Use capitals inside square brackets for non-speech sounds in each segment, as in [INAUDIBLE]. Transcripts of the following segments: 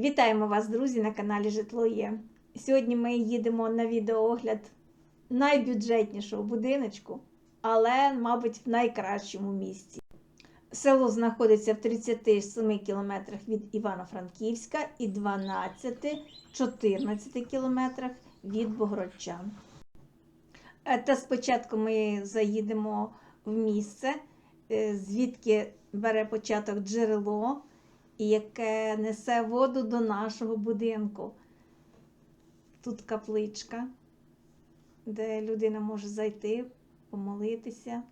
Вітаємо вас, друзі, на каналі Житло Є. Сьогодні ми їдемо на відеоогляд найбюджетнішого будиночку, але, мабуть, в найкращому місці. Село знаходиться в 37 кілометрах від Івано-Франківська і 12-14 кілометрах від Богородчан. Е, Та спочатку ми заїдемо в місце, е, звідки бере початок джерело, і яке несе воду до нашого будинку. Тут капличка, де людина може зайти, помолитися.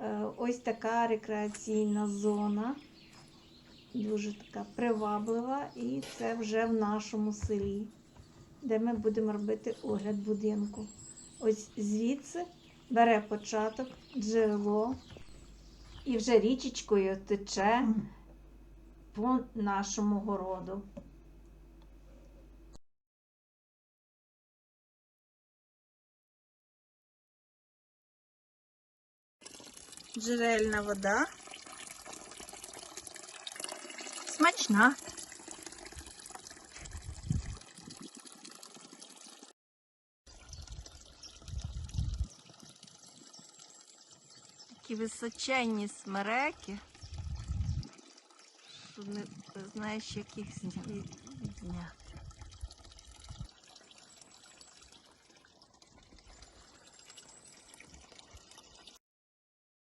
Е, Ось така рекреаційна зона, дуже така приваблива, і це вже в нашому селі, де ми будемо робити огляд будинку. Ось звідси бере початок джерело і вже річечкою тече по нашому городу. Джерельна вода. Смачна. Такі височенні смереки. Що не знаєш, як їх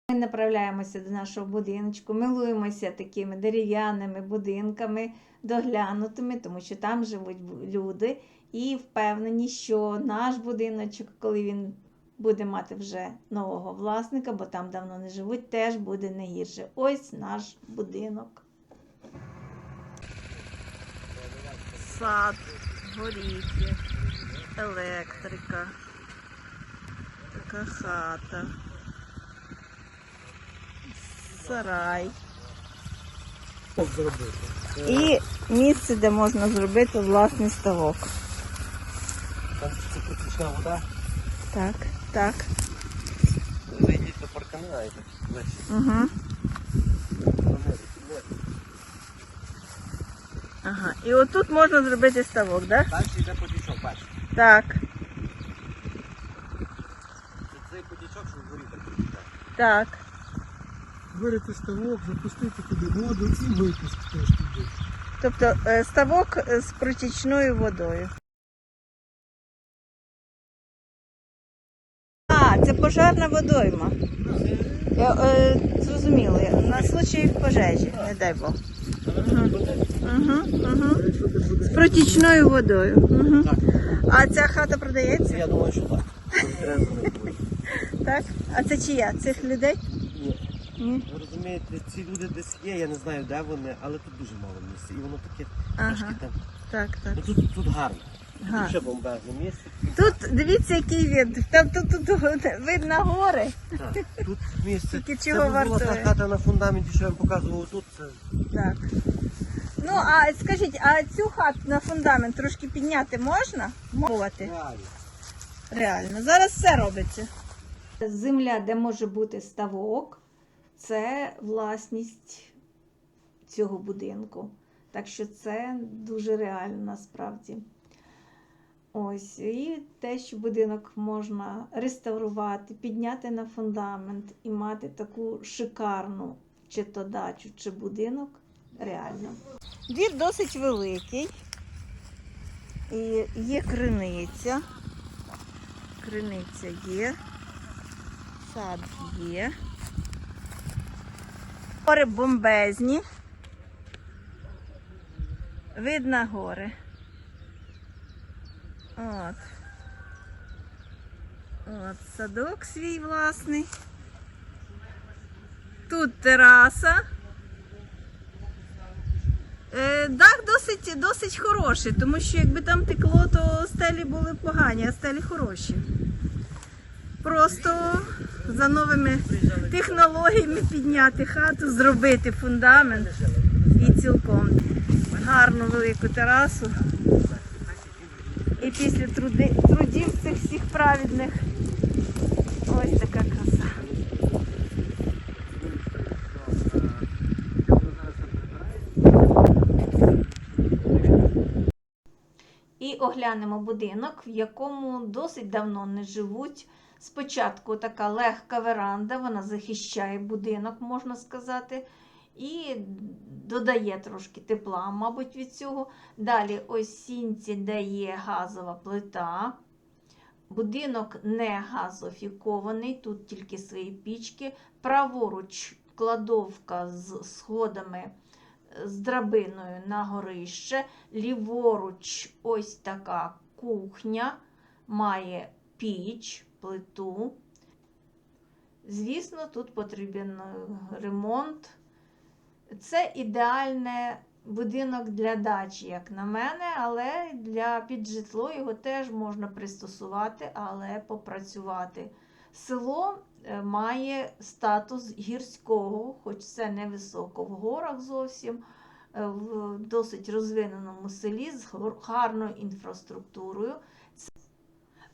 Ми направляємося до нашого будиночку, милуємося такими дерев'яними будинками, доглянутими, тому що там живуть люди, і впевнені, що наш будиночок, коли він буде мати вже нового власника, бо там давно не живуть, теж буде не гірше. Ось наш будинок. Сад, горіхи, електрика, така хата, сарай. Зробити? І місце, де можна зробити власний ставок. Там це протічна вода. Так, так. Ви йдіть до паркана і так. Угу. Ага. І отут можна зробити ставок, так? Далі йде потічок, бачиш. Так, Це цей потічок, що вгорі так так. Вирити ставок, запустити туди воду і випуск теж туди. Тобто е, ставок е, з протічною водою. А, пожарна водойма. Я, е, зрозуміло, я- на случай пожежі, не дай Бог. Угу, угу. З протічною водою. Угу. А ця хата продається? Я думаю, що так. [LAUGHS] Так? А це чия? Цих людей? Ні. Ні. Ви розумієте, ці люди десь є, я не знаю, де вони, але тут дуже мало місця. І воно таке Ага. трошки там. Так, так. Ну тут, тут гарно. Тут ще бомбезне місце. Тут дивіться, який від. Там тут, тут, тут видно гори. Так. Тут місце. Тільки чого би була та вартує? хата на фундаменті, що я вам показував тут. Це Так. Ну, а скажіть, а цю хату на фундамент трошки підняти можна? Мовити. реально. Реально. Зараз все робиться. Земля, де може бути ставок, це власність цього будинку. Так що це дуже реально насправді. Ось, і те, що будинок можна реставрувати, підняти на фундамент і мати таку шикарну чи то дачу, чи будинок, реально. Двір досить великий. І є криниця. Криниця є. Сад є. Гори бомбезні. Видно гори. От. От садок свій власний. Тут тераса. Е, дах досить, досить хороший, тому що якби там текло, то стелі були погані, а стелі хороші. Просто за новими технологіями підняти хату, зробити фундамент і цілком гарну велику терасу. І після труди, трудів цих всіх праведних. Ось така краса. І оглянемо будинок, в якому досить давно не живуть. Спочатку така легка веранда, вона захищає будинок, можна сказати і додає трошки тепла, мабуть, від цього. Далі ось сінці, де є газова плита. Будинок не газофікований, тут тільки свої пічки. Праворуч кладовка з сходами з драбиною на горище. Ліворуч ось така кухня, має піч, плиту. Звісно, тут потрібен ремонт. Це ідеальний будинок для дачі, як на мене, але для піджитло його теж можна пристосувати, але попрацювати. Село е, має статус гірського, хоч це не високо в горах зовсім, е, в досить розвиненому селі з гарною інфраструктурою.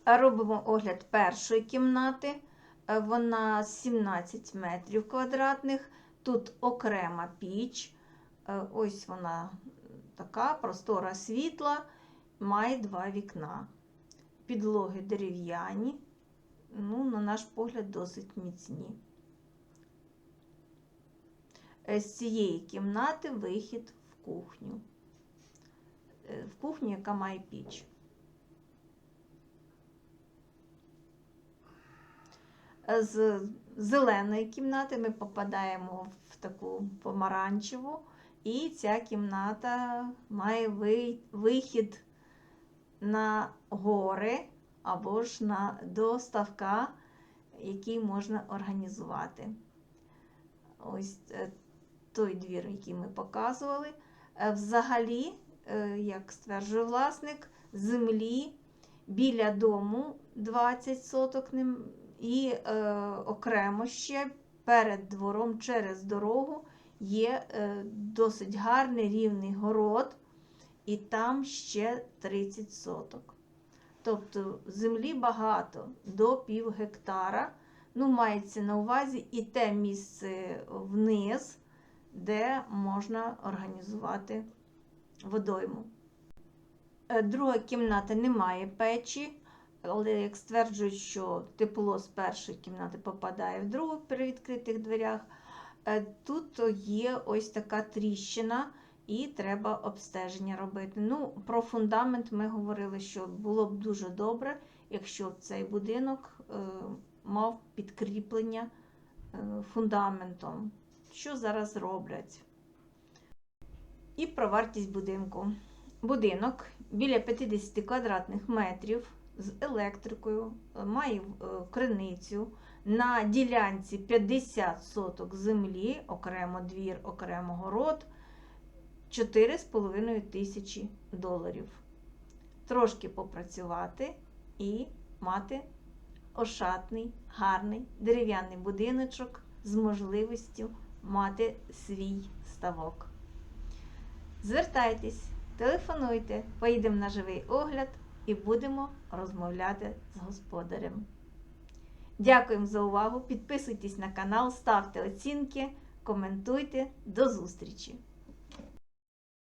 Робимо огляд першої кімнати. Е, Вона 17 метрів квадратних. Тут окрема піч. Е, Ось вона така простора світла, має два вікна. Підлоги дерев'яні, ну, на наш погляд, досить міцні. Е, З цієї кімнати вихід в кухню. Е, В кухню, яка має піч. З зеленої кімнати ми попадаємо в таку помаранчеву, і ця кімната має вихід на гори або ж на, до ставка, який можна організувати. Ось е, той двір, який ми показували. Е, Взагалі, е, як стверджує власник, землі біля дому 20 соток і е, окремо ще перед двором через дорогу є е, досить гарний рівний город, і там ще 30 соток. Тобто землі багато до пів гектара. Ну, мається на увазі і те місце вниз, де можна організувати водойму. Е, Друга кімната не має печі, але як стверджують, що тепло з першої кімнати попадає в другу при відкритих дверях. Е, Тут є ось така тріщина, і треба обстеження робити. Ну, про фундамент ми говорили, що було б дуже добре, якщо цей будинок е, мав підкріплення е, фундаментом, що зараз роблять. І про вартість будинку. Будинок біля 50 квадратних метрів з електрикою, е, має е, криницю. На ділянці 50 соток землі, окремо двір, окремо город, 4,5 тисячі доларів. Трошки попрацювати і мати ошатний, гарний дерев'яний будиночок з можливістю мати свій ставок. Звертайтесь, телефонуйте, поїдемо на живий огляд і будемо розмовляти з господарем. Дякуємо за увагу! Підписуйтесь на канал, ставте оцінки, коментуйте. До зустрічі!